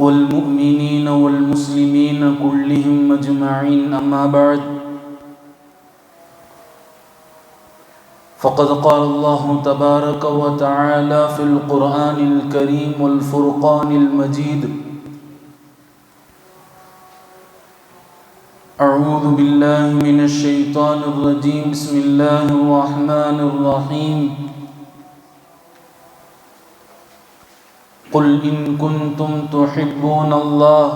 والمؤمنين والمسلمين كلهم أجمعين أما بعد. فقد قال الله تبارك وتعالى في القرآن الكريم والفرقان المجيد أعوذ بالله من الشيطان الرجيم بسم الله الرحمن الرحيم. قل إن كنتم تحبون الله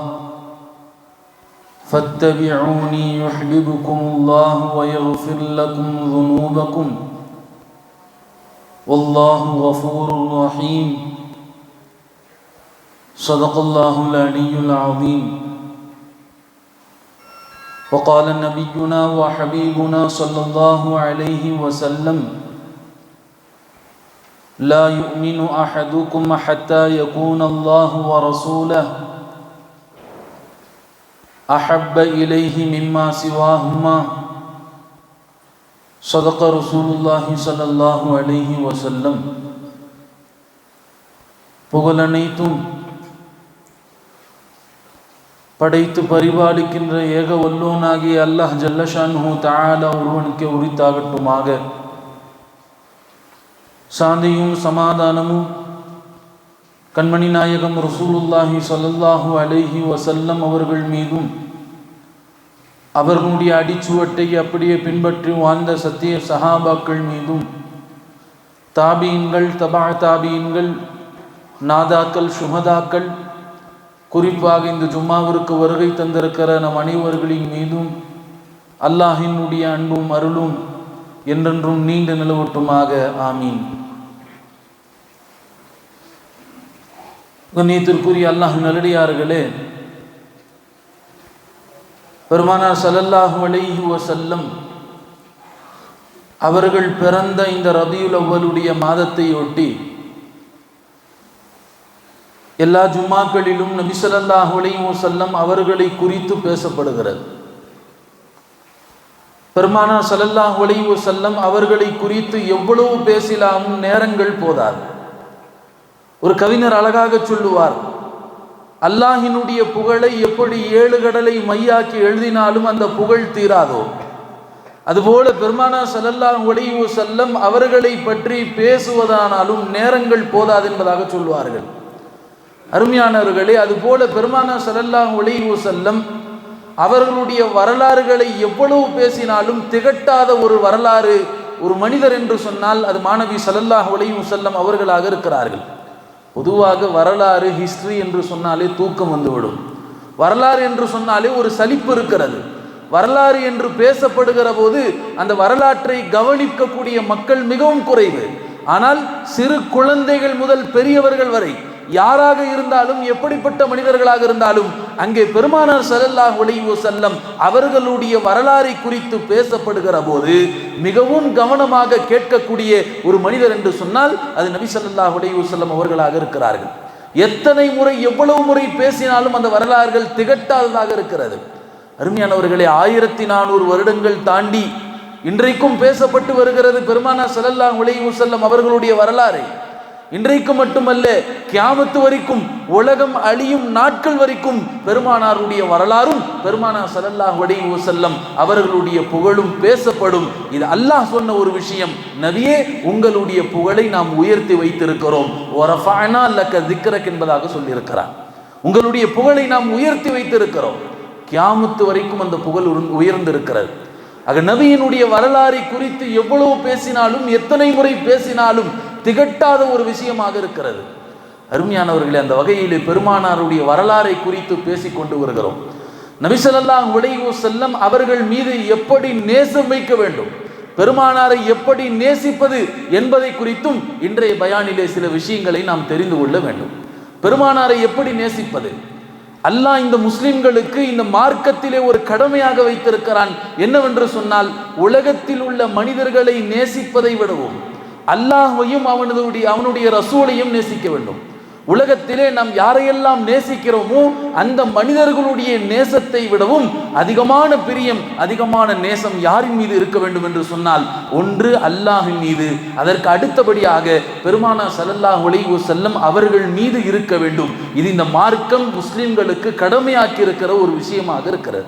فاتبعوني يحببكم الله ويغفر لكم ذنوبكم والله غفور رحيم. صدق الله العلي العظيم. وقال نبينا وحبيبنا صلى الله عليه وسلم لا يؤمن احدكم حتى يكون الله ورسوله احب اليه مما سواهما صدق رسول الله صلى الله عليه وسلم புகழனைத்தும் படைத்து பரிபாலிக்கின்ற ஏக வல்லோனாகிய அல்லாஹ் ஜல்லஷான்ஹூ தஆலா ஒருவனுக்கு உரித்தாகட்டுமாக சாந்தியும் சமாதானமும் கண்மணி நாயகம் ரசூலுல்லாஹி ஸல்லல்லாஹு அலைஹி வசல்லம் அவர்கள் மீதும் அவர்களுடைய அடிச்சுவட்டை அப்படியே பின்பற்றி வாழ்ந்த சத்திய சஹாபாக்கள் மீதும் தாபீன்கள் தபா தாபீன்கள் நாதாக்கள் சுமதாக்கள் குறிப்பாக இந்த ஜும்மாவிற்கு வருகை தந்திருக்கிற நம் அனைவர்களின் மீதும் அல்லாஹினுடைய அன்பும் அருளும் என்றென்றும் நீண்ட நிலவட்டுமாக. ஆமீன். கண்ணியத்திற்குரிய அல்லாஹ் நல்லடியார்களே பெருமானார் சல்லல்லாஹு அலைஹி வசல்லம் அவர்கள் பிறந்த இந்த ரபியுல் அவ்வலுடைய மாதத்தை ஒட்டி எல்லா ஜும்மாக்களிலும் நபி ஸல்லல்லாஹு அலைஹி வசல்லம் அவர்களை குறித்து பேசப்படுகிறது. பெருமானார் ஸல்லல்லாஹு அலைஹி செல்லம் அவர்களை குறித்து எவ்வளவு பேசினாலும் நேரங்கள் போதாது. ஒரு கவிஞர் அழகாக சொல்லுவார் அல்லாஹினுடைய புகழை எப்படி ஏழு கடலை மையாக்கி எழுதினாலும் அந்த புகழ் தீராதோ? அதுபோல பெருமானா சலல்லா ஒளிவு செல்லம் அவர்களை பற்றி பேசுவதானாலும் நேரங்கள் போதாது என்பதாக சொல்வார்கள். அருமையானவர்களே அதுபோல பெருமானா சலல்லா ஒளிவு செல்லம் அவர்களுடைய வரலாறுகளை எவ்வளவு பேசினாலும் திகட்டாத ஒரு வரலாறு ஒரு மனிதர் என்று சொன்னால் அது மாணவி சலல்லாஹ் ஒளிவு செல்லம் அவர்களாக இருக்கிறார்கள். பொதுவாக வரலாறு ஹிஸ்ட்ரி என்று சொன்னாலே தூக்கம் வந்துவிடும். வரலாறு என்று சொன்னாலே ஒரு சலிப்பு இருக்கிறது. வரலாறு என்று பேசப்படுகிற போது அந்த வரலாற்றை கவனிக்கக்கூடிய மக்கள் மிகவும் குறைவு. ஆனால் சிறு குழந்தைகள் முதல் பெரியவர்கள் வரை யாராக இருந்தாலும் எப்படிப்பட்ட மனிதர்களாக இருந்தாலும் அங்கே பெருமானார் சல்லல்லாஹ் ஒளிவு செல்லம் அவர்களுடைய வரலாறை குறித்து பேசப்படுகிற போது மிகவும் கவனமாக கேட்கக்கூடிய ஒரு மனிதர் என்று சொன்னால் அது நபி சல்லாஹ் ஒளிவு செல்லம் அவர்களாக இருக்கிறார்கள். எத்தனை முறை எவ்வளவு முறை பேசினாலும் அந்த வரலாறுகள் திகட்டாததாக இருக்கிறது. அருமையானவர்களே ஆயிரத்தி நானூறு வருடங்கள் தாண்டி இன்றைக்கும் பேசப்பட்டு வருகிறது பெருமானா சல்லல்லாஹ் ஒளிவு செல்லம் அவர்களுடைய வரலாறு. இன்றைக்கு மட்டுமல்ல கியாமத்து வரைக்கும் உலகம் அழியும் நாட்கள் வரைக்கும் பெருமானாருடைய வரலாறும் பெருமானார் சலல்லாஹ் வடிவு செல்லம் அவர்களுடைய புகழும் பேசப்படும். இது அல்லாஹ் சொன்ன ஒரு விஷயம். நபியே உங்களுடைய புகழை நாம் உயர்த்தி வைத்திருக்கிறோம். ஒரஃபானா லக்க திக்ரக் என்பதாக சொல்லியிருக்கிறார். உங்களுடைய புகழை நாம் உயர்த்தி வைத்திருக்கிறோம். கியாமத்து வரைக்கும் அந்த புகழ் உயர்ந்திருக்கிறது. ஆக நபியினுடைய வரலாறை குறித்து எவ்வளவு பேசினாலும் எத்தனை முறை பேசினாலும் திகட்டாத ஒரு விஷயமாக இருக்கிறது. அருமையானவர்களே அந்த வகையிலே பெருமானாருடைய வரலாறை குறித்து பேசி கொண்டு வருகிறோம். நபிசல்லாஹ் உடையோ செல்லம் அவர்கள் மீது எப்படி நேசம் வைக்க வேண்டும்? பெருமானாரை எப்படி நேசிப்பது என்பதை குறித்தும் இன்றைய பயானிலே சில விஷயங்களை நாம் தெரிந்து கொள்ள வேண்டும். பெருமானாரை எப்படி நேசிப்பது? அல்லாஹ் இந்த முஸ்லிம்களுக்கு இந்த மார்க்கத்திலே ஒரு கடமையாக வைத்திருக்கிறான். என்னவென்று சொன்னால் உலகத்தில் உள்ள மனிதர்களை நேசிப்பதை விடவும். அல்லாஹையும் அவனதுடைய அவனுடைய ரசூலையும் நேசிக்க வேண்டும். உலகத்திலே நாம் யாரையெல்லாம் நேசிக்கிறோமோ அந்த மனிதர்களுடைய நேசத்தை விடவும் அதிகமான பிரியம் அதிகமான நேசம் யாரின் மீது இருக்க வேண்டும் என்று சொன்னால் ஒன்று அல்லாஹின் மீது. அதற்கு அடுத்தபடியாக பெருமானா சல்லல்லாஹ் ஒளிவு செல்லம் அவர்கள் மீது இருக்க வேண்டும். இது இந்த மார்க்கம் முஸ்லிம்களுக்கு கடமையாக்கி இருக்கிற ஒரு விஷயமாக இருக்கிறது.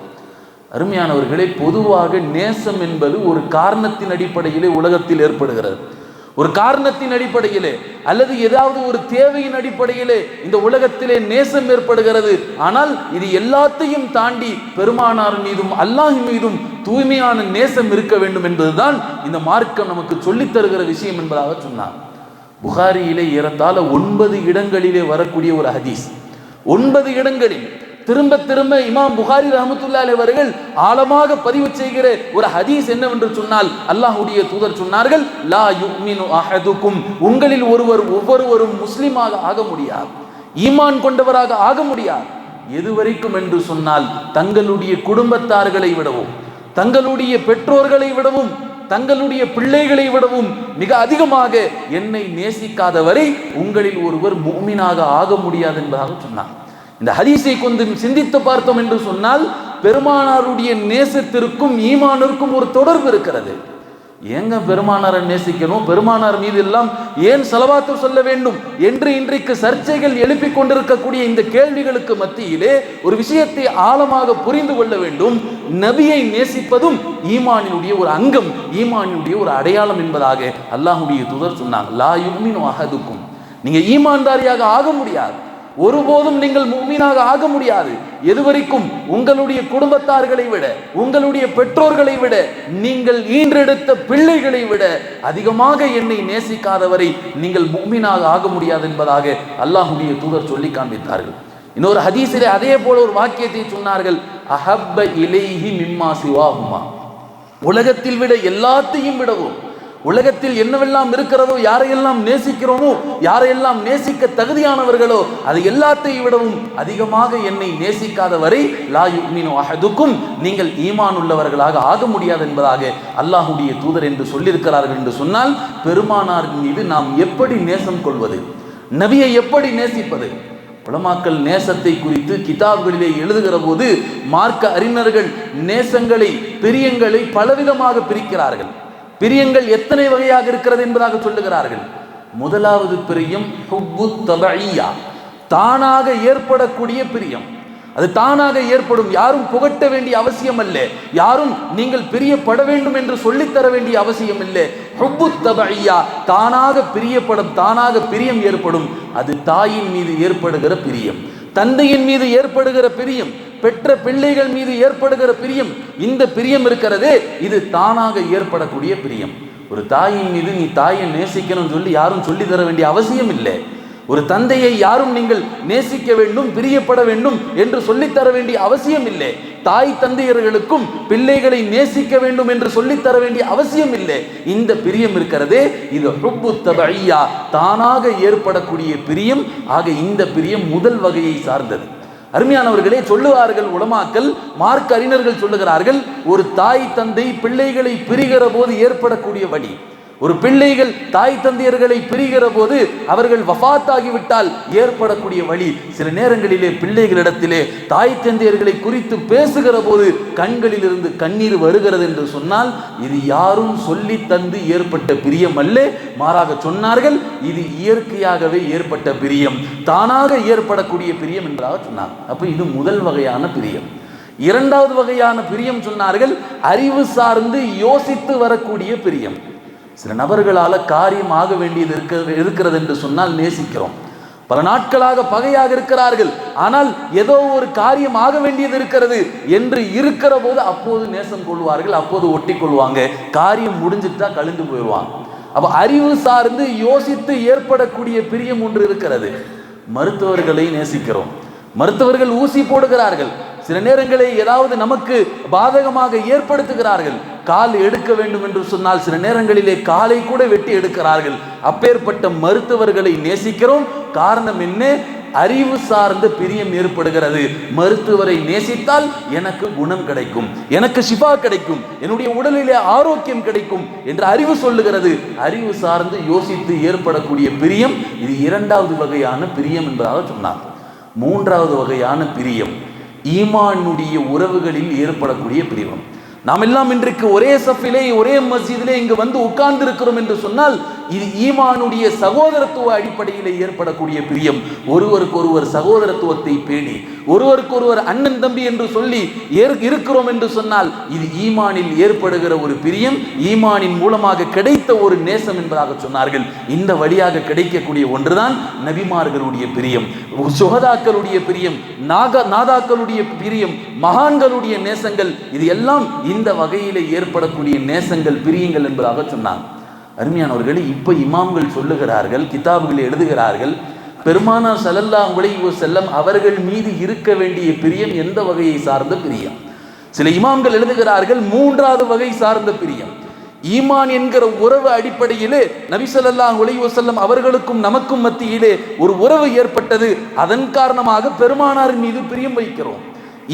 அருமையானவர்களே பொதுவாக நேசம் என்பது ஒரு காரணத்தின் அடிப்படையிலே உலகத்தில் ஏற்படுகிறது. ஒரு காரணத்தின் அடிப்படையிலே அல்லது ஏதாவது ஒரு தேவையின் அடிப்படையிலே இந்த உலகத்திலே நேசம் ஏற்படுகிறது. ஆனால் இது எல்லாத்தையும் தாண்டி பெருமானார் மீதும் அல்லாஹ் மீதும் தூய்மையான நேசம் இருக்க வேண்டும் என்பதுதான் இந்த மார்க்கம் நமக்கு சொல்லித் தருகிற விஷயம் என்பதாக சொன்னார். புகாரியிலே ஏறத்தாழ ஒன்பது இடங்களிலே வரக்கூடிய ஒரு ஹதீஸ். ஒன்பது இடங்களில் திரும்ப திரும்ப இமாம் புகாரி ரஹமத்துல்லா அவர்கள் ஆழமாக பதிவு செய்கிற ஒரு ஹதீஸ் என்னவென்று சொன்னால் அல்லாஹுடைய தூதர் சொன்னார்கள் லா யுக்மினு அஹதுக்கும். உங்களில் ஒருவர் ஒவ்வொருவரும் முஸ்லிமாக ஆக முடியாது ஈமான் கொண்டவராக ஆக முடியாது. எதுவரைக்கும் என்று சொன்னால் தங்களுடைய குடும்பத்தார்களை விடவும் தங்களுடைய பெற்றோர்களை விடவும் தங்களுடைய பிள்ளைகளை விடவும் மிக அதிகமாக என்னை நேசிக்காதவரை உங்களில் ஒருவர் மூமினாக ஆக முடியாது என்பதாக சொன்னார். இந்த ஹதீஸை கொண்டு சிந்தித்து பார்த்தோம் என்று சொன்னால் பெருமானாருடைய நேசத்திற்கும் ஈமானிற்கும் ஒரு தொடர்பு இருக்கிறது. ஏங்க பெருமானாரை நேசிக்கணும்? பெருமானார் மீது எல்லாம் ஏன் செலவாத்து சொல்ல வேண்டும்? என்று இன்றைக்கு சர்ச்சைகள் எழுப்பிக் கொண்டிருக்கக்கூடிய இந்த கேள்விகளுக்கு மத்தியிலே ஒரு விஷயத்தை ஆழமாக புரிந்து கொள்ள வேண்டும். நபியை நேசிப்பதும் ஈமானினுடைய ஒரு அங்கம் ஈமானினுடைய ஒரு அடையாளம் என்பதாக அல்லாஹுடைய துதர் சொன்னாங்க லா யுமின் நீங்க ஈமான்தாரியாக ஆக முடியாது. ஒருபோதும் நீங்கள் மூமீனாக ஆக முடியாது. எதுவரைக்கும் உங்களுடைய குடும்பத்தார்களை விட உங்களுடைய பெற்றோர்களை விட நீங்கள் ஈன்றெடுத்த பிள்ளைகளை விட அதிகமாக என்னை நேசிக்காதவரை நீங்கள் மூமீனாக ஆக முடியாது என்பதாக அல்லாஹுடைய தூதர் சொல்லி காண்பித்தார்கள். இன்னொரு ஹதீஸிலே அதே போல ஒரு வாக்கியத்தை சொன்னார்கள் அஹப்ப இலேஹி மிம்மா சிவாகுமா உலகத்தில் விட எல்லாத்தையும் விடவும் உலகத்தில் என்னவெல்லாம் இருக்கிறதோ யாரையெல்லாம் நேசிக்கிறோமோ யாரையெல்லாம் நேசிக்க தகுதியானவர்களோ அது எல்லாத்தையும் விடவும் அதிகமாக என்னை நேசிக்காத வரை லா மீனோ அஹதுக்கும் நீங்கள் ஈமான் உள்ளவர்களாக ஆக முடியாது என்பதாக அல்லாஹுடைய தூதர் என்று சொல்லியிருக்கிறார்கள் என்று சொன்னால் பெருமானாரின் மீது நாம் எப்படி நேசம் கொள்வது? நபியை எப்படி நேசிப்பது? உலமாக்கல் நேசத்தை குறித்து கிதாப்களிலே எழுதுகிற போது மார்க்க அறிஞர்கள் நேசங்களை பிரியங்களை பலவிதமாக பிரிக்கிறார்கள். பிரியங்கள் எத்தனை வகையாக இருக்கிறது என்பதாக சொல்லுகிறார்கள். முதலாவது பிரியம் ஹுப்பு தபையா. தானாக ஏற்படக்கூடிய பிரியம். அது தானாக ஏற்படும். யாரும் புகட்ட வேண்டிய அவசியம் அல்ல. யாரும் நீங்கள் பிரியப்பட வேண்டும் என்று சொல்லித்தர வேண்டிய அவசியம் இல்லை. ஹுப்பு தபையா. தானாக பிரியப்படும் தானாக பிரியம் ஏற்படும். அது தாயின் மீது ஏற்படுகிற பிரியம். தந்தையின் மீது ஏற்படுகிற பிரியம். பெற்ற பிள்ளைகள் மீது ஏற்படுகிற பிரியம் இந்த பிரியம் இருக்கிறதே இது தானாக ஏற்படக்கூடிய பிரியம். ஒரு தாயின் மீது நீ தாயை நேசிக்கணும்னு சொல்லி யாரும் சொல்லி தர வேண்டிய அவசியம் இல்லை. ஒரு தந்தையை யாரும் நீங்கள் நேசிக்க வேண்டும் பிரியப்பட வேண்டும் என்று சொல்லித்தர வேண்டிய அவசியம் இல்லை. தாய் தந்தையர்களுக்கும் பிள்ளைகளை நேசிக்க வேண்டும் என்று சொல்லித்தர வேண்டிய அவசியம் இல்லை. இந்த பிரியம் இருக்கிறதே இது ஹுப்பு தபையா தானாக ஏற்படக்கூடிய பிரியம். ஆக இந்த பிரியம் முதல் வகையை சார்ந்தது. அருமையானவர்களே சொல்லுவார்கள் உலமாக்கல் மார்க் அறிஞர்கள் சொல்லுகிறார்கள் ஒரு தாய் தந்தை பிள்ளைகளை பிரிகிற போது ஏற்படக்கூடிய வழி ஒரு பிள்ளைகள் தாய் தந்தையர்களை பிரிகிற போது அவர்கள் வஃத்தாகிவிட்டால் ஏற்படக்கூடிய வழி சில நேரங்களிலே பிள்ளைகளிடத்திலே தாய் தந்தையர்களை குறித்து பேசுகிற போது கண்களிலிருந்து கண்ணீர் வருகிறது என்று சொன்னால் இது யாரும் சொல்லி தந்து ஏற்பட்ட பிரியம் அல்ல. மாறாக சொன்னார்கள் இது இயற்கையாகவே ஏற்பட்ட பிரியம். தானாக ஏற்படக்கூடிய பிரியம் என்பதாக சொன்னார். அப்போ இது முதல் வகையான பிரியம். இரண்டாவது வகையான பிரியம் சொன்னார்கள் அறிவு சார்ந்து யோசித்து வரக்கூடிய பிரியம். சில நபர்களால் காரியம் ஆக வேண்டியது இருக்க இருக்கிறது என்று சொன்னால் நேசிக்கிறோம். பல நாட்களாக பகையாக இருக்கிறார்கள். ஆனால் ஏதோ ஒரு காரியம் ஆக வேண்டியது இருக்கிறது என்று இருக்கிற போது அப்போது நேசம் கொள்வார்கள் அப்போது ஒட்டி கொள்வாங்க. காரியம் முடிஞ்சிட்டா கழிந்து போயிடுவாங்க. அப்போ அறிவு சார்ந்து யோசித்து ஏற்படக்கூடிய பிரியம் ஒன்று இருக்கிறது. மருத்துவர்களை நேசிக்கிறோம். மருத்துவர்கள் ஊசி போடுகிறார்கள். சில நேரங்களில் ஏதாவது நமக்கு பாதகமாக ஏற்படுத்துகிறார்கள். கால் எடுக்க வேண்டும் என்று சொன்னால் சில நேரங்களிலே காலை கூட வெட்டி எடுக்கிறார்கள். அப்பேற்பட்ட மருத்துவர்களை நேசிக்கிறோம். காரணம் என்ன? அறிவு சார்ந்த பிரியம் ஏற்படுகிறது. மருத்துவரை நேசித்தால் எனக்கு குணம் கிடைக்கும். எனக்கு சிபா கிடைக்கும். என்னுடைய உடலிலே ஆரோக்கியம் கிடைக்கும் என்று அறிவு சொல்லுகிறது. அறிவு சார்ந்து யோசித்து ஏற்படக்கூடிய பிரியம் இது இரண்டாவது வகையான பிரியம் என்பதாக சொன்னார். மூன்றாவது வகையான பிரியம் ஈமானுடைய உறவுகளில் ஏற்படக்கூடிய பிரிவம். நாம் எல்லாம் இன்றைக்கு ஒரே சஃபிலே ஒரே மஸ்ஜிதிலே இங்கு வந்து உட்கார்ந்து இருக்கிறோம் என்று சொன்னால் இது ஈமானுடைய சகோதரத்துவ அடிப்படையில் ஏற்படக்கூடிய பிரியம். ஒருவருக்கு ஒருவர் சகோதரத்துவத்தை பேணி ஒருவருக்கு ஒருவர் அண்ணன் தம்பி என்று சொல்லி இருக்கிறோம் என்று சொன்னால் இது ஈமானில் ஏற்படுகிற ஒரு பிரியம் ஈமானின் மூலமாக கிடைத்த ஒரு நேசம் என்பதாக சொன்னார்கள். இந்த வழியாக கிடைக்கக்கூடிய ஒன்றுதான் நபிமார்களுடைய பிரியம். சுகதாக்களுடைய பிரியம் நாக நாதாக்களுடைய பிரியம் மகான்களுடைய நேசங்கள் இது எல்லாம் இந்த வகையில் ஏற்படக்கூடிய நேசங்கள் பிரியங்கள் என்பதாக சொன்னாங்க. அருமையானவர்களே இப்போ இமாம்கள் சொல்லுகிறார்கள் கிதாபுகள் எழுதுகிறார்கள் பெருமானா சலல்லா உழைவு செல்லம் அவர்கள் மீது இருக்க வேண்டிய பிரியம் எந்த வகையை சார்ந்த பிரியம்? சில இமாம்கள் எழுதுகிறார்கள் மூன்றாவது வகை சார்ந்த பிரியம். ஈமான் என்கிற உறவு அடிப்படையிலே நபிசல்லா உலைவு செல்லம் அவர்களுக்கும் நமக்கும் மத்தியிலே ஒரு உறவு ஏற்பட்டது. அதன் காரணமாக பெருமானாரின் மீது பிரியம் வைக்கிறோம்.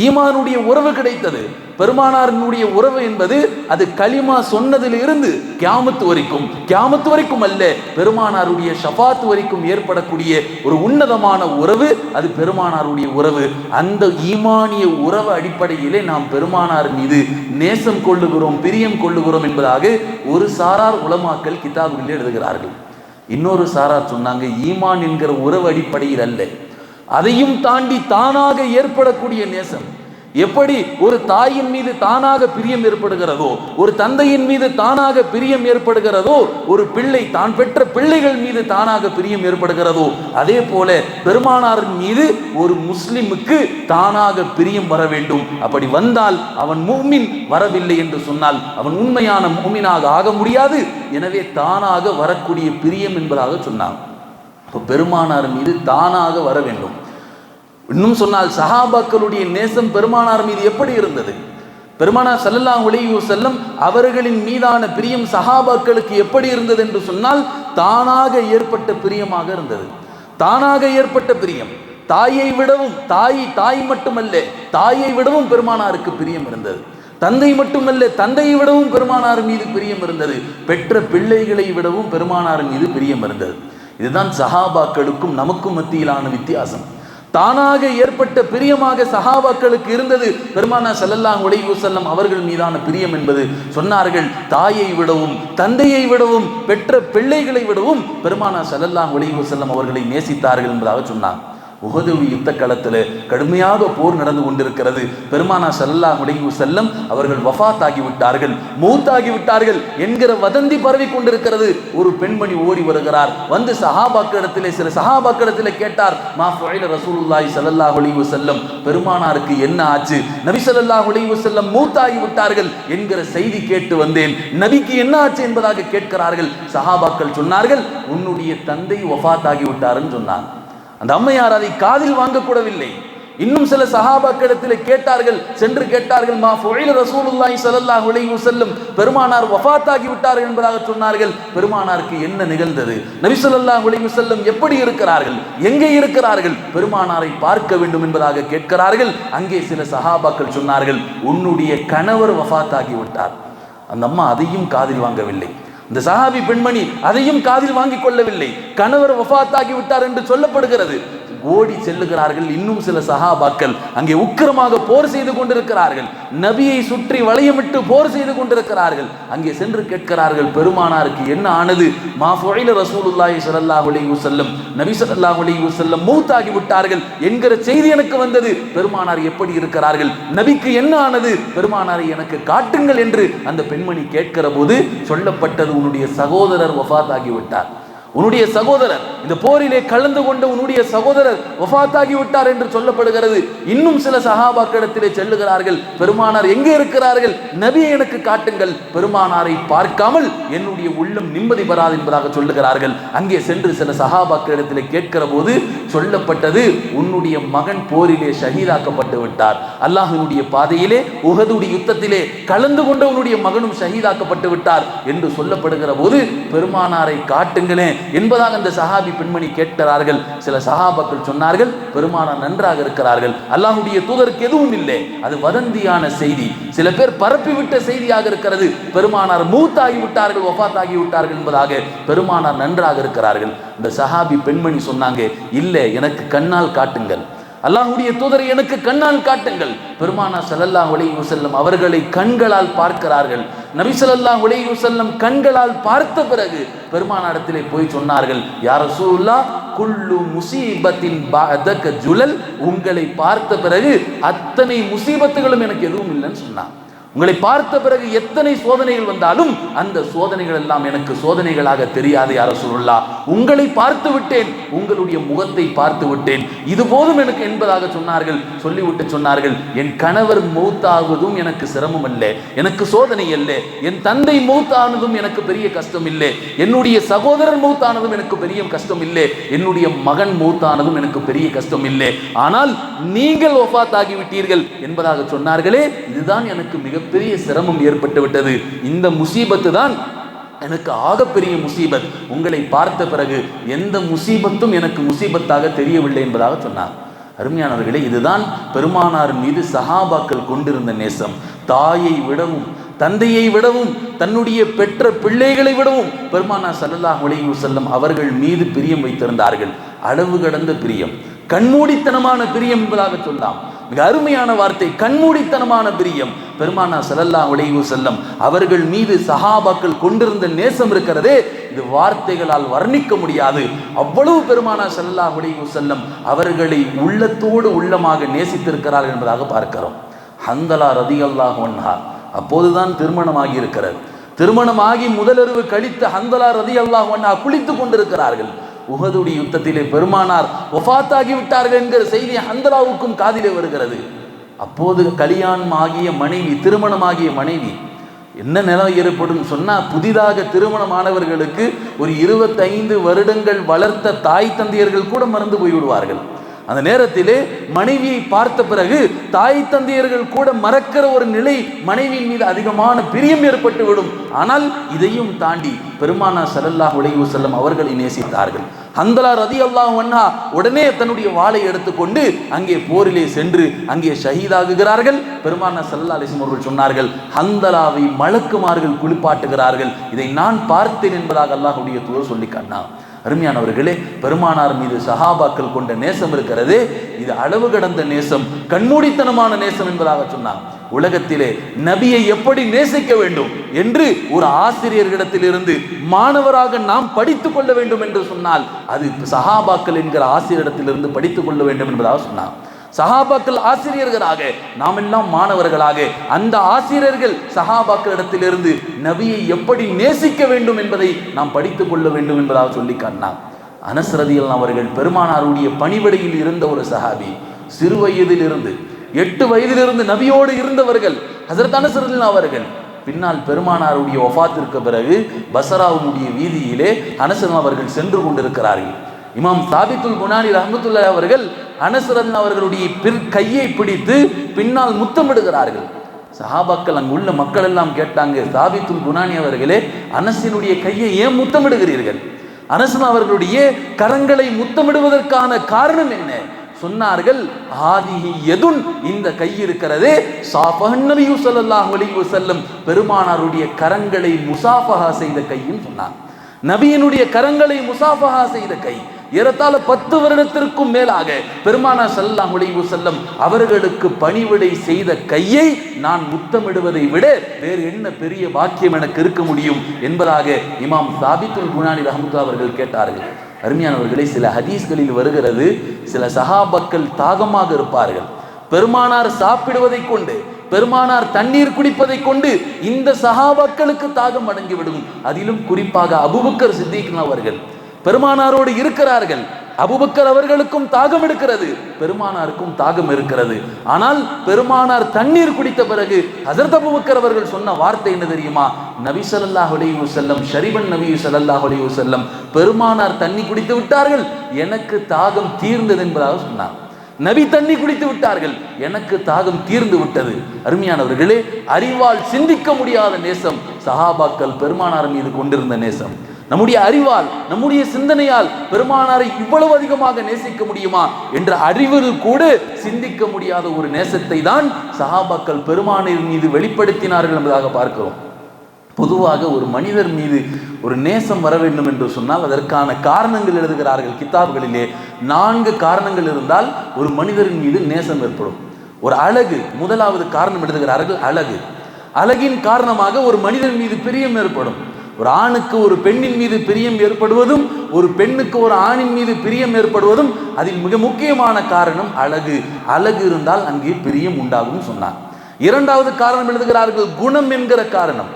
ஈமானுடைய உறவு கிடைத்தது. பெருமானாரினுடைய உறவு என்பது அது களிமா சொன்னதிலிருந்து கியாமத்து வரைக்கும் கியாமத்து வரைக்கும் அல்ல பெருமானாருடைய ஷபாத்து வரைக்கும் ஏற்படக்கூடிய ஒரு உன்னதமான உறவு அது பெருமானாருடைய உறவு. அந்த ஈமானிய உறவு அடிப்படையிலே நாம் பெருமானார் மீது நேசம் கொள்ளுகிறோம் பிரியம் கொள்ளுகிறோம் என்பதாக ஒரு சாரார் உலமாக்கல் கிதாபுகளில் எழுதுகிறார்கள். இன்னொரு சாரார் சொன்னாங்க ஈமான் என்கிற உறவு அடிப்படையில் அல்ல. அதையும் தாண்டி தானாக ஏற்படக்கூடிய நேசம். எப்படி ஒரு தாயின் மீது தானாக பிரியம் ஏற்படுகிறதோ ஒரு தந்தையின் மீது தானாக பிரியம் ஏற்படுகிறதோ ஒரு பிள்ளை தான் பெற்ற பிள்ளைகள் மீது தானாக பிரியம் ஏற்படுகிறதோ அதே போல பெருமானாரின் மீது ஒரு முஸ்லிமுக்கு தானாக பிரியம் வர வேண்டும். அப்படி வந்தால் அவன் மூமின் வரவில்லை என்று சொன்னால் அவன் உண்மையான மூமினாக ஆக முடியாது. எனவே தானாக வரக்கூடிய பிரியம் என்பதாக சொன்னான். பெருமானார் மீது தானாக வர வேண்டும். இன்னும் சொன்னால் சஹாபாக்களுடைய நேசம் பெருமானார் மீது எப்படி இருந்தது? பெருமானார் சல்லல்லா ஒளியூ செல்லம் அவர்களின் மீதான பிரியம் சஹாபாக்களுக்கு எப்படி இருந்தது என்று சொன்னால் தானாக ஏற்பட்ட பிரியமாக இருந்தது. தானாக ஏற்பட்ட பிரியம். தாயை விடவும் தாய் தாய் மட்டுமல்ல தாயை விடவும் பெருமானாருக்கு பிரியம் இருந்தது. தந்தை மட்டுமல்ல தந்தையை விடவும் பெருமானார் மீது பிரியம் இருந்தது. பெற்ற பிள்ளைகளை விடவும் பெருமானார் மீது பிரியம் இருந்தது. இதுதான் சஹாபாக்களுக்கும் நமக்கும் மத்தியிலான வித்தியாசம். தானாக ஏற்பட்ட பிரியமாக சஹாபாக்களுக்கு இருந்தது. பெருமானா செல்லல்லாம் உடைவு செல்லம் அவர்கள் மீதான பிரியம் என்பது சொன்னார்கள் தாயை விடவும் தந்தையை விடவும் பெற்ற பிள்ளைகளை விடவும் பெருமானா செல்லல்லாம் உடைவு செல்லம் அவர்களை நேசித்தார்கள் என்பதாக சொன்னார் உகது யுத்த களத்தில் கடுமையாக போர் நடந்து கொண்டிருக்கிறது. பெருமானா சல்லா முடைவு செல்லம் அவர்கள் வஃத் ஆகிவிட்டார்கள் மூத்தாகி விட்டார்கள் என்கிற வதந்தி பரவி கொண்டிருக்கிறது. ஒரு பெண்மணி ஓடி வருகிறார். வந்து சஹாபாக்கிடத்திலே சில சஹாபாக்கிடத்திலே கேட்டார் மா ஃபுஐல ரசூலுல்லாஹி ஸல்லல்லாஹு அலைஹி வஸல்லம் பெருமானாருக்கு என்ன ஆச்சு? நபி ஸல்லல்லாஹு அலைஹி வஸல்லம் மூத்தாகி விட்டார்கள் என்கிற செய்தி கேட்டு வந்தேன். நபிக்கு என்ன ஆச்சு என்பதாக கேட்கிறார்கள். சஹாபாக்கள் சொன்னார்கள் உன்னுடைய தந்தை வஃத் ஆகிவிட்டார்னு சொன்னாங்க. அந்த அம்மையார் அதை காதில் வாங்கக்கூடவில்லை. இன்னும் சில சஹாபாக்கிடத்தில் கேட்டார்கள் சென்று கேட்டார்கள் மா ஃபுஇல ரசூலுல்லாஹி ஸல்லல்லாஹு அலைஹி வஸல்லம் பெருமானார் வஃபாத்தாகி விட்டார்கள் என்பதாக சொன்னார்கள். பெருமானாருக்கு என்ன நிகழ்ந்தது? நபி ஸல்லல்லாஹு அலைஹி வஸல்லம் எப்படி இருக்கிறார்கள்? எங்கே இருக்கிறார்கள்? பெருமானாரை பார்க்க வேண்டும் என்பதாக கேட்கிறார்கள். அங்கே சில சஹாபாக்கள் சொன்னார்கள் உன்னுடைய கணவர் வஃபாத்தாகி விட்டார். அந்த அம்மா அதையும் காதில் வாங்கவில்லை. இந்த சஹாபி பெண்மணி அதையும் காதில் வாங்கிக் கொள்ளவில்லை. கணவர் வஃத்தாகி விட்டார் என்று சொல்லப்படுகிறது. ஓடி செல்லுகிறார்கள். இன்னும் சில சஹாபாக்கள் அங்கே உக்கிரமாக போர் செய்து கொண்டிருக்கிறார்கள். நபியை சுற்றி வளையமிட்டு போர் செய்து கொண்டிருக்கிறார்கள். அங்கே சென்று கேட்கிறார்கள் பெருமானாருக்கு என்ன ஆனது? மா ஃபுஐல ரசூலுல்லாஹி ஸல்லல்லாஹு அலைஹி வஸல்லம். நபி ஸல்லல்லாஹு அலைஹி வஸல்லம் மூத்தாகி விட்டார்கள். என்கிற செய்தி எனக்கு வந்தது. பெருமானார் எப்படி இருக்கிறார்கள்? நபிக்கு என்ன ஆனது? பெருமானாரை எனக்கு காட்டுங்கள் என்று அந்த பெண்மணி கேட்கிற போது சொல்லப்பட்டது உன்னுடைய சகோதரர் வஃபாத் ஆகிவிட்டார் உன்னுடைய சகோதரர் இந்த போரிலே கலந்து கொண்ட உன்னுடைய சகோதரர் வஃபாத்தாகி விட்டார் என்று சொல்லப்படுகிறது. இன்னும் சில சகாபாக்கிடத்திலே செல்லுகிறார்கள். பெருமானார் எங்கே இருக்கிறார்கள்? நபியை எனக்கு காட்டுங்கள். பெருமானாரை பார்க்காமல் என்னுடைய உள்ளம் நிம்மதி பெறாது என்பதாக சொல்லுகிறார்கள். அங்கே சென்று சில சகாபாக்கிடத்திலே கேட்கிற போது சொல்லப்பட்டது உன்னுடைய மகன் போரிலே ஷஹீதாக்கப்பட்டு விட்டார். அல்லாஹினுடைய பாதையிலே உகதுடைய யுத்தத்திலே கலந்து கொண்ட உன்னுடைய மகனும் ஷஹீதாக்கப்பட்டு விட்டார் என்று சொல்லப்படுகிற போது பெருமானாரை காட்டுங்களேன். என்பதாக அந்த சஹாபி பெண்மணி கேட்கிறார்கள். சில சஹாபாக்கள் சொன்னார்கள் பெருமானார் நன்றாக இருக்கிறார்கள். அல்லாஹுடைய தூதருக்கு எதுவும் இல்லை. அது வதந்தியான செய்தி. சில பேர் பரப்பிவிட்ட செய்தியாக இருக்கிறது. பெருமானார் மூத்தாகி விட்டார்கள் ஒஃபாத்தாகி விட்டார்கள் என்பதாக பெருமானார் நன்றாக இருக்கிறார்கள். இந்த சஹாபி பெண்மணி சொன்னாங்க இல்லை எனக்கு கண்ணால் காட்டுங்கள். அல்லாஹுடைய தூதரை எனக்கு கண்ணால் காட்டுங்கள். பெருமானா சல்லல்லா அலைஹி வசல்லம் அவர்களை கண்களால் பார்க்கிறார்கள். நபிசல்லா ஸல்லல்லாஹு கண்களால் பார்த்த பிறகு பெருமானாரிடத்திலே போய் சொன்னார்கள் யார் சூல்லா குள்ளு முசீபத்தின் பஅதக ஜுழல் உங்களை பார்த்த பிறகு அத்தனை முசீபத்துகளும் எனக்கு எதுவும் இல்லைன்னு சொன்னான். உங்களை பார்த்த பிறகு எத்தனை சோதனைகள் வந்தாலும் அந்த சோதனைகள் எல்லாம் எனக்கு சோதனைகளாக தெரியாது யார சொல்லா உங்களை பார்த்து விட்டேன் உங்களுடைய முகத்தை பார்த்து விட்டேன். இது போதும் எனக்கு என்பதாக சொன்னார்கள் சொல்லிவிட்டு சொன்னார்கள். என் கணவர் மௌத்தாவதும் எனக்கு சிரமம் அல்ல எனக்கு சோதனை அல்ல. என் தந்தை மூத்தானதும் எனக்கு பெரிய கஷ்டம் இல்லை. என்னுடைய சகோதரர் மூத்தானதும் எனக்கு பெரிய கஷ்டம் இல்லை. என்னுடைய மகன் மூத்தானதும் எனக்கு பெரிய கஷ்டம் இல்லை. ஆனால் நீங்கள் ஒஃபாத் ஆகிவிட்டீர்கள் என்பதாக சொன்னார்களே இதுதான் எனக்கு மிகப்பெரிய சிரமம் ஏற்பட்டு விட்டது. இந்த முசீபத்து தான் எனக்கு ஆகப்பெரிய முசீபத். உங்களை பார்த்த பிறகு எந்த முசீபத்தும் எனக்கு முசீபத்தாக தெரியவில்லை என்பதாக சொன்னார். அருமையானவர்களே இதுதான் பெருமானார் மீது சஹாபாக்கள் கொண்டிருந்த நேசம். தாயை விடவும் தந்தையை விடவும் தன்னுடைய பெற்ற பிள்ளைகளை விடவும் பெருமானார் ஸல்லல்லாஹு உலகி செல்லம் அவர்கள் மீது பிரியம் வைத்திருந்தார்கள். அளவு கடந்த பிரியம். கண்மூடித்தனமான பிரியம் என்பதாக சொல்லலாம் மிக அருமையான வார்த்தை கண்மூடித்தனமான பிரியம். பெருமானா செலல்லா உடையு செல்லம் அவர்கள் மீது சஹாபாக்கள் கொண்டிருந்த நேசம் இருக்கிறதே இது வார்த்தைகளால் வர்ணிக்க முடியாது. அவ்வளவு பெருமானா ஸல்லல்லாஹு உடையு செல்லம் அவர்களை உள்ளத்தோடு உள்ளமாக நேசித்திருக்கிறார்கள் என்பதாக பார்க்கிறோம். ஹந்தலா ரதியல்லாஹு ஒன்ஹா அப்போதுதான் திருமணமாகி இருக்கிறது. திருமணமாகி முதலறிவு கழித்து ஹந்தலா ரதி அல்லாஹ் ஒன்னா குளித்துக் கொண்டிருக்கிறார்கள். உகதுடி யுத்தத்திலே பெருமானார் ஒஃபாத்தாகி விட்டார்கள் என்கிற செய்தி ஹந்தலாவுக்கும் காதிலே வருகிறது. அப்போது கல்யாணம் ஆகிய மனைவி திருமணமாகிய மனைவி என்ன நிலை ஏற்படும் சொன்னால் புதிதாக திருமணமானவர்களுக்கு ஒரு இருபத்தைந்து வருடங்கள் வளர்த்த தாய் தந்தையர்கள் கூட மறந்து போய்விடுவார்கள். அந்த நேரத்திலே மனைவியை பார்த்த பிறகு தாய் தந்தையர்கள் கூட மறக்கிற ஒரு நிலை மனைவியின் மீது அதிகமான பிரியம் ஏற்பட்டு விடும் ஆனால் இதையும் தாண்டி பெருமானா ஸல்லல்லாஹு அலைஹி செல்லும் அவர்களை நேசித்தார்கள். ஹந்தலா ரதி அல்லாஹ் அண்ணா உடனே தன்னுடைய வாளை எடுத்துக்கொண்டு அங்கே போரிலே சென்று அங்கே ஷஹீதாகுகிறார்கள். பெருமானா சல்லா அலைஹி அவர்கள் சொன்னார்கள் ஹந்தலாவை மலக்குமார்கள் குளிப்பாட்டுகிறார்கள். இதை நான் பார்த்தேன் என்பதாக அல்லாஹுடைய தூர் சொல்லி கண்ணா அருமையானவர்களே பெருமானார் மீது சஹாபாக்கள் கொண்ட நேசம் இருக்கிறது. இது அளவு கடந்த நேசம் கண்மூடித்தனமான நேசம் என்பதாக சொன்னார். உலகத்திலே நபியை எப்படி நேசிக்க வேண்டும் என்று ஒரு ஆசிரியர்களிடத்திலிருந்து மாணவராக நாம் படித்துக் கொள்ள வேண்டும் என்று சொன்னால் அது சஹாபாக்கள் என்கிற ஆசிரியரிடத்திலிருந்து படித்துக் கொள்ள வேண்டும் என்பதாக சொன்னார். சஹாபாக்கள் ஆசிரியர்களாக நாம் எல்லாம் மாணவர்களாக அந்த ஆசிரியர்கள் சஹாபாக்களிடத்திலிருந்து நபியை எப்படி நேசிக்க வேண்டும் என்பதை நாம் படித்துக் கொள்ள வேண்டும் என்பதாக சொல்லி காட்டினார். அனஸ்ரதியல் அவர்கள் பெருமானாருடைய பணிவடையில் இருந்த ஒரு சஹாபி சிறு வயதிலிருந்து எட்டு வயதிலிருந்து நபியோடு இருந்தவர்கள் ஹசரத் அனசரதில் அவர்கள் பின்னால் பெருமானாருடைய ஒஃபாத்திற்கு பிறகு பசராவுடைய வீதியிலே அனசரன் அவர்கள் சென்று கொண்டிருக்கிறார்கள். இமாம் சாபித்துல் குனானி ரஹமத்துல்லா அவர்கள் அனசரன் அவர்களுடைய பின் கையை பிடித்து பின்னால் முத்தமிடுகிறார்கள். சஹாபாக்கள் அங்குள்ள மக்கள் எல்லாம் கேட்டாங்க சாபித்துல் குனானி அவர்களே அனசினுடைய கையை ஏன் முத்தமிடுகிறீர்கள்? அனசன் அவர்களுடைய கரங்களை முத்தமிடுவதற்கான காரணம் என்ன? சொன்னார்கள் ஆதிஹி எதுன் இந்த கை இருக்கிறதே சாபஹன்னபியூ சல்லாஹ் ஸல்லல்லாஹு செல்லும் பெருமானாருடைய கரங்களை முசாஃபஹா செய்த கைன்னு சொன்னார் நபியினுடைய கரங்களை முசாஃபஹா செய்த கை ஏறத்தாழ பத்து வருடத்திற்கும் மேலாக பெருமானா செல்லா முடிவு செல்லும் அவர்களுக்கு பணிவிடை செய்த கையை நான் முத்தமிடுவதை விட வேறு என்ன பெரிய பாக்கியம் எனக்கு இருக்க முடியும் என்பதாக இமாம் சாபித்துல் குணானி ரஹமத்துல்லா அவர்கள் கேட்டார்கள். அருமையானவர்களே சில ஹதீஸ்களில் வருகிறது சில சஹாபக்கள் தாகமாக இருப்பார்கள். பெருமானார் சாப்பிடுவதை கொண்டு பெருமானார் தண்ணீர் குடிப்பதை கொண்டு இந்த சஹாபாக்களுக்கு தாகம் அடங்கிவிடும் அதிலும் குறிப்பாக அபுபக்கர் சித்திக் அவர்கள் பெருமானாரோடு இருக்கிறார்கள். அபுபக்கர் அவர்களுக்கும் தாகம் எடுக்கிறது. பெருமானாருக்கும் தாகம் இருக்கிறது. ஆனால் பெருமானார் தண்ணீர் குடித்த பிறகு ஹசரத் அபுபக்கர் அவர்கள் சொன்ன வார்த்தை என்ன தெரியுமா? நபி சல்லாஹ் அலைஹி செல்லம் ஷரிபன் நபி சல்லாஹ் அலைஹி செல்லம் பெருமானார் தண்ணி குடித்து விட்டார்கள். எனக்கு தாகம் தீர்ந்தது என்பதாக சொன்னார். நபி தண்ணி குடித்து விட்டார்கள். எனக்கு தாகம் தீர்ந்து விட்டது. அருமையானவர்களே அறிவால் சிந்திக்க முடியாத நேசம் சஹாபாக்கள் பெருமானார் மீது கொண்டிருந்த நேசம். நம்முடைய அறிவால் நம்முடைய சிந்தனையால் பெருமானாரை இவ்வளவு அதிகமாக நேசிக்க முடியுமா என்ற அறிவில் கூட சிந்திக்க முடியாத ஒரு நேசத்தை தான் சஹாபாக்கள் பெருமானின் மீது வெளிப்படுத்தினார்கள் என்பதாக பார்க்கிறோம். பொதுவாக ஒரு மனிதர் மீது ஒரு நேசம் வர வேண்டும் என்று சொன்னால் அதற்கான காரணங்கள் எழுதுகிறார்கள் கித்தாப்களிலே நான்கு காரணங்கள் இருந்தால் ஒரு மனிதரின் மீது நேசம் ஏற்படும். ஒரு அழகு முதலாவது காரணம் எழுதுகிறார்கள் அழகு. அழகின் காரணமாக ஒரு மனிதன் மீது பிரியம் ஏற்படும். ஒரு ஆணுக்கு ஒரு பெண்ணின் மீது பிரியம் ஏற்படுவதும் ஒரு பெண்ணுக்கு ஒரு ஆணின் மீது பிரியம் ஏற்படுவதும் அதில் மிக முக்கியமான காரணம் அழகு. அழகு இருந்தால் அங்கே பிரியம் உண்டாகும் சொன்னார். இரண்டாவது காரணம் எழுதுகிறார்கள் குணம் என்கிற காரணம்.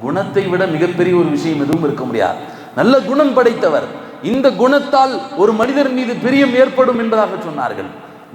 குணத்தை விட மிகப்பெரிய ஒரு விஷயம் எதுவும் இருக்க முடியாது. நல்ல குணம் படைத்தவர். இந்த குணத்தால் ஒரு மனிதர் மீது பிரியம் ஏற்படும் என்பதாக சொன்னார்கள்.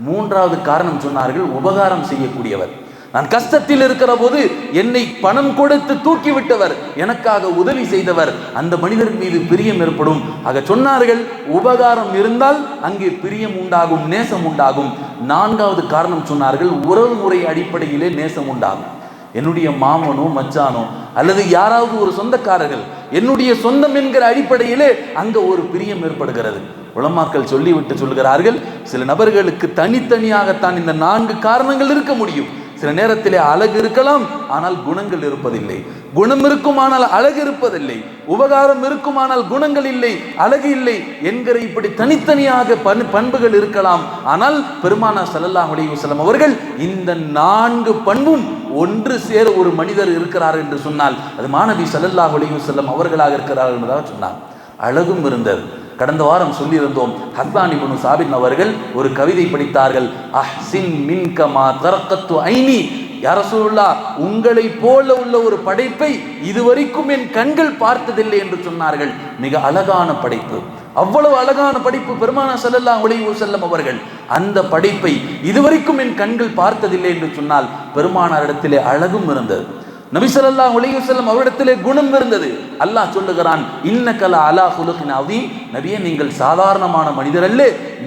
மூன்றாவது காரணம் சொன்னார்கள் உபகாரம் செய்யக்கூடியவர். நான் கஷ்டத்தில் இருக்கிற போது என்னை பணம் கொடுத்து தூக்கிவிட்டவர் எனக்காக உதவி செய்தவர். அந்த மனிதர் மீது பிரியம் ஏற்படும். ஆக சொன்னார்கள் உபகாரம் இருந்தால் அங்கே பிரியம் உண்டாகும் நேசம் உண்டாகும். நான்காவது காரணம் சொன்னார்கள் உறவு முறை அடிப்படையிலே நேசம் உண்டாகும். என்னுடைய மாமனோ மச்சானோ அல்லது யாராவது ஒரு சொந்தக்காரர்கள் என்னுடைய சொந்தம் என்கிற அடிப்படையிலே அங்க ஒரு பிரியம் ஏற்படுகிறது. உளமாக்கல் சொல்லிவிட்டு சொல்கிறார்கள் சில நபர்களுக்கு தனித்தனியாகத்தான் இந்த நான்கு காரணங்கள் இருக்க முடியும். சில நேரத்திலே அழகு இருக்கலாம் ஆனால் குணங்கள் இருப்பதில்லை. குணம் இருக்குமானால் அழகு இருப்பதில்லை. உபகாரம் இருக்குமானால் குணங்கள் இல்லை அழகு இல்லை என்கிற இப்படி தனித்தனியாக பண் பண்புகள் இருக்கலாம். ஆனால் பெருமானா சல்லல்லா அலைஹி அவர்கள் இந்த நான்கு பண்பும் ஒன்று சேர ஒரு மனிதர் இருக்கிறார் என்று சொன்னால் அது மாணவி சல்லல்லா அலைஹி அவர்களாக இருக்கிறார் என்பதாக சொன்னார் அழகும் இருந்தது. கடந்த வாரம் சொல்லியிருந்தோம் ஹஸ்தான் இப்னு சாபின் அவர்கள் ஒரு கவிதை படித்தார்கள் அஹ்சின் மின்கமா தரக்கத்து ஐனி யாரசூல்லா உங்களை போல உள்ள ஒரு படைப்பை இதுவரைக்கும் என் கண்கள் பார்த்ததில்லை என்று சொன்னார்கள். மிக அழகான படைப்பு. அவ்வளவு அழகான படைப்பு பெருமானா செல்லல்லா ஒளிவு செல்லம் அவர்கள். அந்த படைப்பை இதுவரைக்கும் என் கண்கள் பார்த்ததில்லை என்று சொன்னால் பெருமானாரிடத்திலே அழகும் இருந்தது. நபிசல்லா உலகம் செல்லும் அவரிடத்திலே குணம் இருந்தது. அல்லாஹ் சொல்லுகிறான் இன்னக்கல அலா குலுகின் அதீம் நபியே நீங்கள் சாதாரணமான மனிதர் அல்ல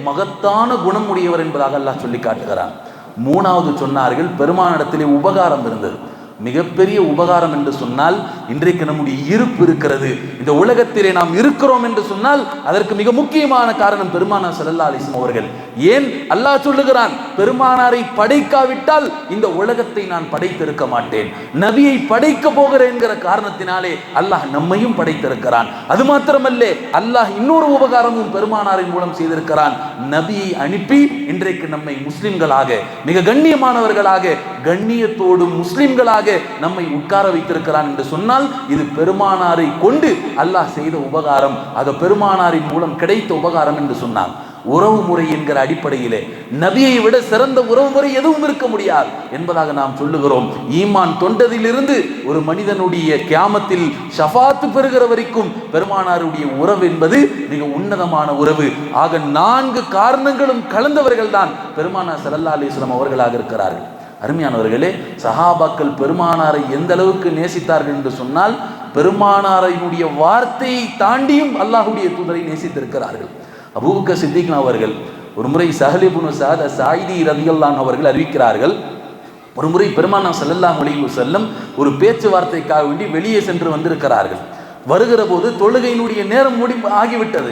மகத்தான குணம் உடையவர் என்பதாக அல்லாஹ் சொல்லி காட்டுகிறான். மூணாவது சொன்னார்கள் பெருமானிடத்திலே உபகாரம் இருந்தது. மிகப்பெரிய உபகாரம் என்று சொன்னால் இன்றைக்கு நம்முடைய இருப்பு இருக்கிறது. இந்த உலகத்திலே நாம் இருக்கிறோம் என்று சொன்னால் அதற்கு மிக முக்கியமான காரணம் பெருமானா சல்லா அலிஸ்லாம் அவர்கள். ஏன்? அல்லாஹ் சொல்லுகிறான் பெருமானாரை படைக்காவிட்டால் இந்த உலகத்தை நான் படைத்திருக்க மாட்டேன். நபியை படைக்க போகிறேன் என்கிற காரணத்தினாலே அல்லாஹ் நம்மையும் படைத்திருக்கிறான். அது மாத்திரமல்ல அல்லாஹ் இன்னொரு உபகாரமும் பெருமானாரின் மூலம் செய்திருக்கிறான். நபியை அனுப்பி இன்றைக்கு நம்மை முஸ்லிம்களாக மிக கண்ணியமானவர்களாக கண்ணியத்தோடு முஸ்லிம்களாக நம்மை உட்கார வைத்திருக்கிறான் என்று சொன்னால் இது பெருமானாரை கொண்டு அல்லாஹ் செய்த உபகாரம். அது பெருமானாரின் மூலம் கிடைத்த உபகாரம் என்று சொன்னான். உறவு முறை என்கிற அடிப்படையிலே நபியை விட சிறந்த உறவு முறை எதுவும் இருக்க முடியாது என்பதாக நாம் சொல்லுகிறோம். ஈமான் தொண்டதிலிருந்து ஒரு மனிதனுடைய கியாமத்தில் ஷஃபாத்து பெறுகிற வரைக்கும் பெருமானாருடைய உறவு என்பது மிக உன்னதமான உறவு. ஆக நான்கு காரணங்களும் கலந்தவர்கள் தான் பெருமானார் சல்லா அலிஸ்லாம் அவர்களாக இருக்கிறார்கள். அருமையானவர்களே சஹாபாக்கள் பெருமானாரை எந்த அளவுக்கு நேசித்தார்கள் என்று சொன்னால் பெருமானாரையினுடைய வார்த்தையை தாண்டியும் அல்லாஹுடைய தூதரை நேசித்திருக்கிறார்கள். அபூபக்க சித்திக்னா அவர்கள் ஒரு முறை சஹலிபுனு சாத சாயிதி ரதியல்லான் அவர்கள் அறிவிக்கிறார்கள் ஒரு முறை பெருமானா சல்லல்லாஹ் அலைஹி செல்லும் ஒரு பேச்சுவார்த்தைக்காக வேண்டி வெளியே சென்று வந்திருக்கிறார்கள். வருகிற போது தொழுகையினுடைய நேரம் முடி ஆகிவிட்டது.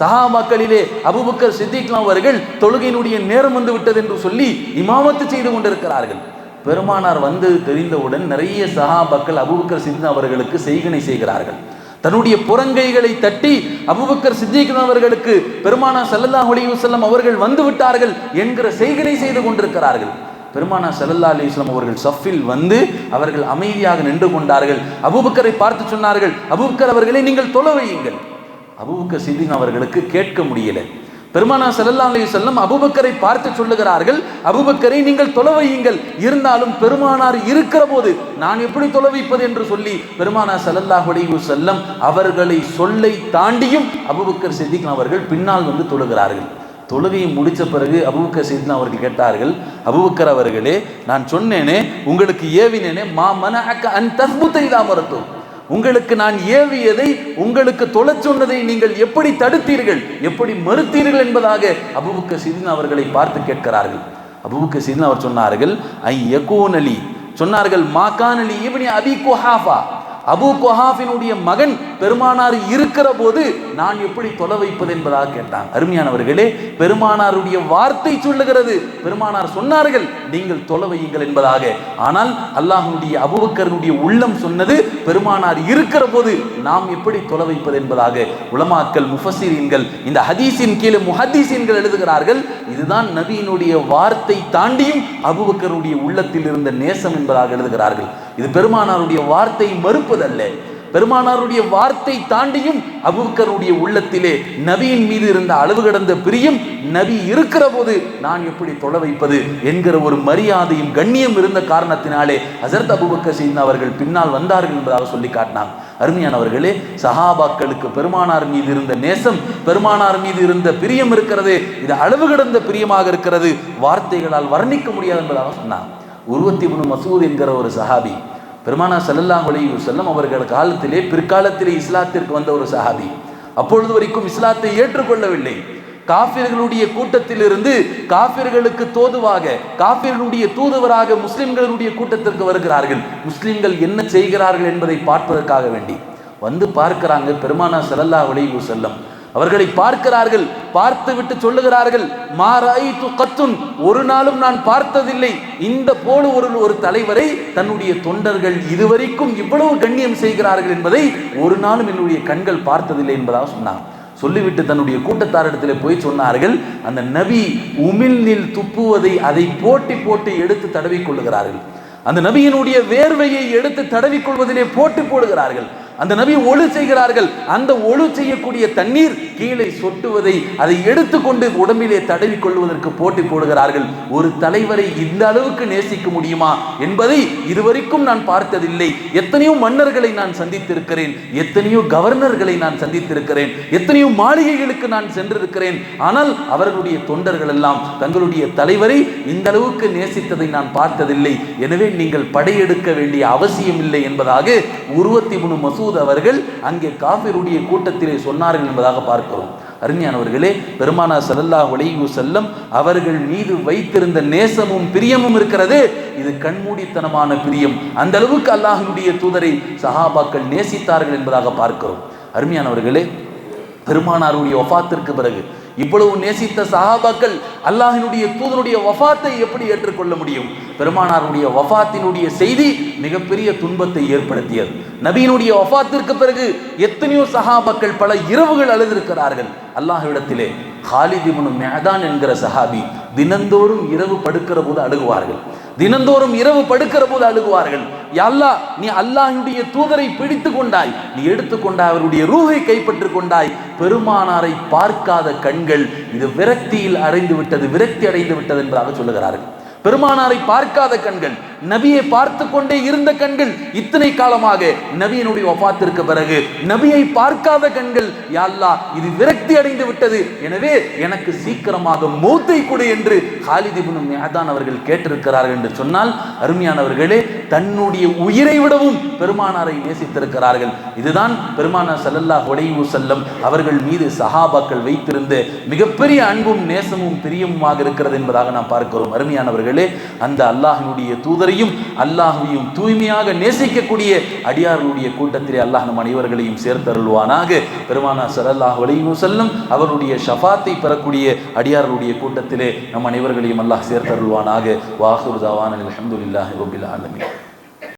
சஹாபாக்களிலே அபுபக்கர் சித்திக்லாம் அவர்கள் தொழுகையினுடைய நேரம் வந்து விட்டது என்று சொல்லி இமாமத்து செய்து கொண்டிருக்கிறார்கள். பெருமானார் வந்து தெரிந்தவுடன் நிறைய சஹாபாக்கள் அபுபக்கர் சித்திக் அவர்களுக்கு செய்கனை செய்கிறார்கள். தன்னுடைய புறங்கைகளை தட்டி அபுபக்கர் சித்திக் அவர்களுக்கு பெருமானா சல்லல்லா அலிவசல்லம் அவர்கள் வந்து விட்டார்கள் என்கிற செய்கனை செய்து கொண்டிருக்கிறார்கள். பெருமானா சல்லல்லா அலிஸ்லாம் அவர்கள் சஃபில் வந்து அவர்கள் அமைதியாக நின்று கொண்டார்கள். அபுபக்கரை பார்த்து சொன்னார்கள் அபுபக்கர் அவர்களை நீங்கள் தொலை வையுங்கள். அபுபக்கர் சித்தின் அவர்களுக்கு கேட்க முடியல. பெருமானா செல்லல்லா அலி செல்லம் அபுபக்கரை பார்த்து சொல்லுகிறார்கள் அபுபக்கரை நீங்கள் தொலைவையுங்கள் இருந்தாலும் பெருமானார் இருக்கிற போது நான் எப்படி தொலைவைப்பது என்று சொல்லி பெருமானா சல்லல்லா அலைஹி செல்லம் அவர்களை சொல்லை தாண்டியும் அபுபக்கர் சித்திக் அவர்கள் பின்னால் வந்து தொழுகிறார்கள். தொழுகையை முடித்த பிறகு அபுபக்கர் சித்தின் அவர்கள் கேட்டார்கள் அபுபக்கர் அவர்களே நான் சொன்னேனே உங்களுக்கு ஏவினேனே மா மன அக்க அன் தஸ்புத்தை மருத்துவம் உங்களுக்கு நான் ஏவியதை உங்களுக்கு தொழச் சொன்னதை நீங்கள் எப்படி தடுத்தீர்கள்? எப்படி மறுத்தீர்கள் என்பதாக அபுபுக்க சிதின் அவர்களை பார்த்து கேட்கிறார்கள். அபுபுக்க சிதின் அவர் சொன்னார்கள் ஐ யகோனலி. சொன்னார்கள் மாகானலி இவனி அபி குஹாஃபா. அபு குஹாஃபினுடைய மகன் பெருமானார் இருக்கிற போது நான் எப்படி தொலை வைப்பது என்பதாக கேட்டான். அருமையானவர்களே பெருமானாருடைய வார்த்தை சொல்லுகிறது. பெருமானார் சொன்னார்கள் நீங்கள் தொலை வையுங்கள் என்பதாக. ஆனால் அல்லாஹனுடைய அபுபக்கரனுடைய உள்ளம் சொன்னது பெருமானார் இருக்கிற போது நாம் எப்படி தொலை வைப்பது என்பதாக. உலமாக்கல் முஃபசிரீன்கள் இந்த ஹதீஸின் கீழே முஹதீசீன்கள் எழுதுகிறார்கள் இதுதான் நபியினுடைய வார்த்தை தாண்டியும் அபுபக்கருடைய உள்ளத்தில் இருந்த நேசம் என்பதாக எழுதுகிறார்கள். இது பெருமானாருடைய வார்த்தை மறுப்பதல்ல. பெருமானாருடைய வார்த்தை தாண்டியும் அபுக்கருடைய உள்ளத்திலே நபியின் மீது இருந்த அளவு கடந்த பிரியம் நபி இருக்கிற போது நான் எப்படி தொலை வைப்பது என்கிற ஒரு மரியாதையும் கண்ணியம் இருந்த காரணத்தினாலே ஹசரத் அபுபக்கர் செய்த அவர்கள் பின்னால் வந்தார்கள் என்பதாக சொல்லி காட்டினாங்க. அருமையானவர்களே சஹாபாக்களுக்கு பெருமானார் மீது இருந்த நேசம் பெருமானார் மீது இருந்த பிரியம் இருக்கிறது இது அளவு கடந்த பிரியமாக இருக்கிறது வார்த்தைகளால் வர்ணிக்க முடியாது என்பதாக சொன்னாங்க. உருவத்தி மசூத் என்கிற ஒரு சஹாபி பெருமானா சல்லல்லாஹ் செல்லம் அவர்கள் காலத்திலே பிற்காலத்திலே இஸ்லாத்திற்கு வந்த ஒரு சஹாபி. அப்பொழுது வரைக்கும் இஸ்லாத்தை ஏற்றுக்கொள்ளவில்லை. காபிர்களுடைய கூட்டத்திலிருந்து காபிர்களுக்கு தோதுவாக காபிர்களுடைய தூதுவராக முஸ்லிம்களுடைய கூட்டத்திற்கு வருகிறார்கள். முஸ்லிம்கள் என்ன செய்கிறார்கள் என்பதை பார்ப்பதற்காக வேண்டி. வந்து பார்க்கிறாங்க பெருமானா சல்லல்லாஹ் அலைஹி செல்லம் அவர்களை பார்க்கிறார்கள் பார்த்து விட்டு சொல்லுகிறார்கள் மாராய் கத்துன். ஒரு நாளும் நான் பார்த்ததில்லை. இந்த போல ஒரு ஒரு தலைவரை தன்னுடைய தொண்டர்கள் இதுவரைக்கும் இவ்வளவு கண்ணியம் செய்கிறார்கள் என்பதை ஒரு நாளும் என்னுடைய கண்கள் பார்த்ததில்லை என்பதாக சொன்னார் சொல்லிவிட்டு தன்னுடைய கூட்டத்தாரிடத்தில் போய் சொன்னார்கள் அந்த நபி உமிழ்நில் துப்புவதை அதை போட்டி போட்டு எடுத்து தடவிக் கொள்ளுகிறார்கள். அந்த நபியினுடைய வேர்வையை எடுத்து தடவிக்கொள்வதிலே போட்டு போடுகிறார்கள். அந்த நபி ஒழு செய்கிறார்கள். அந்த ஒழு செய்யக்கூடிய தண்ணீர் கீழே சொட்டுவதை அதை எடுத்துக்கொண்டு உடம்பிலே தடவி கொள்வதற்கு போட்டி போடுகிறார்கள். ஒரு தலைவரை இந்த அளவுக்கு நேசிக்க முடியுமா என்பதை இதுவரைக்கும் நான் பார்த்ததில்லை. எத்தனையோ மன்னர்களை நான் சந்தித்திருக்கிறேன். எத்தனையோ கவர்னர்களை நான் சந்தித்திருக்கிறேன். எத்தனையோ மாளிகைகளுக்கு நான் சென்றிருக்கிறேன். ஆனால் அவர்களுடைய தொண்டர்கள் எல்லாம் தங்களுடைய தலைவரை இந்த அளவுக்கு நேசித்ததை நான் பார்த்ததில்லை. எனவே நீங்கள் படையெடுக்க வேண்டிய அவசியம் இல்லை என்பதாக உருவத்தி மசூ மசூத் அவர்கள் அங்கே காபிருடைய கூட்டத்திலே சொன்னார்கள் என்பதாக பார்க்கிறோம். அருமையானவர்களே பெருமானா சல்லல்லாஹ் அலைஹி செல்லம் அவர்கள் மீது வைத்திருந்த நேசமும் பிரியமும் இருக்கிறது. இது கண்மூடித்தனமான பிரியம். அந்த அளவுக்கு அல்லாஹினுடைய தூதரை சஹாபாக்கள் நேசித்தார்கள் என்பதாக பார்க்கிறோம். அருமையானவர்களே பெருமானாருடைய ஒஃபாத்திற்கு பிறகு இவ்வளவு நேசித்த சஹாபாக்கள் அல்லாஹினுடைய தூதனுடைய வஃபாத்தை எப்படி ஏற்றுக்கொள்ள முடியும்? பெருமானாருடைய வஃபாத்தினுடைய செய்தி மிகப்பெரிய துன்பத்தை ஏற்படுத்தியது. நபியினுடைய வஃபாத்திற்கு பிறகு எத்தனையோ சஹாபாக்கள் பல இரவுகள் அழுதிருக்கிறார்கள். அல்லாஹ்விடத்திலே ஹாலிதிபுனு மேதான் என்கிற சஹாபி தினந்தோறும் இரவு படுக்கிற போது அழுகுவார்கள். தினந்தோறும் இரவு படுக்கிற போது அழுகுவார்கள் அல்லா நீ அல்லாஹுடைய தூதரை பிடித்து கொண்டாய். நீ எடுத்துக்கொண்டாய் அவருடைய ரூகை கைப்பற்றி கொண்டாய். பெருமானாரை பார்க்காத கண்கள் இது விரக்தியில் அடைந்து விட்டது விரக்தி அடைந்து விட்டது என்பதாக சொல்லுகிறார்கள். பெருமானாரை பார்க்காத கண்கள் நபியை பார்த்து கொண்டே இருந்த கண்கள் இத்தனை காலமாக நபியினுடைய ஒப்பாத்திற்கு பிறகு நபியை பார்க்காத கண்கள் யாழ்லா இது விரக்தி அடைந்து விட்டது. எனவே எனக்கு சீக்கிரமாக மூத்தை கொடு என்று ஹாலிதிபுன் மேதான் அவர்கள் கேட்டிருக்கிறார்கள் என்று சொன்னால் அருமையானவர்களே தன்னுடைய உயிரை விடவும் பெருமானாரை நேசித்திருக்கிறார்கள். இதுதான் பெருமானார் சல்லல்லா ஒடைவு செல்லம் அவர்கள் மீது சஹாபாக்கள் வைத்திருந்த மிகப்பெரிய அன்பும் நேசமும் பிரியமுமாக இருக்கிறது என்பதாக நாம் பார்க்கிறோம். அருமையானவர்களே அந்த அல்லாஹினுடைய தூதர் அனைவரையும் அல்லாஹையும் தூய்மையாக நேசிக்கக்கூடிய அடியார்களுடைய கூட்டத்திலே அல்லாஹ் நம் அனைவர்களையும் சேர்த்தருள்வானாக. பெருமானா சரல்லாஹ் வலையும் செல்லும் அவருடைய ஷஃபாத்தை பெறக்கூடிய அடியார்களுடைய கூட்டத்திலே நம் அனைவர்களையும் அல்லாஹ் சேர்த்தருள்வானாக. வாஹுர் தவான் அலமதுல்லாஹி ரபில் ஆலமின்.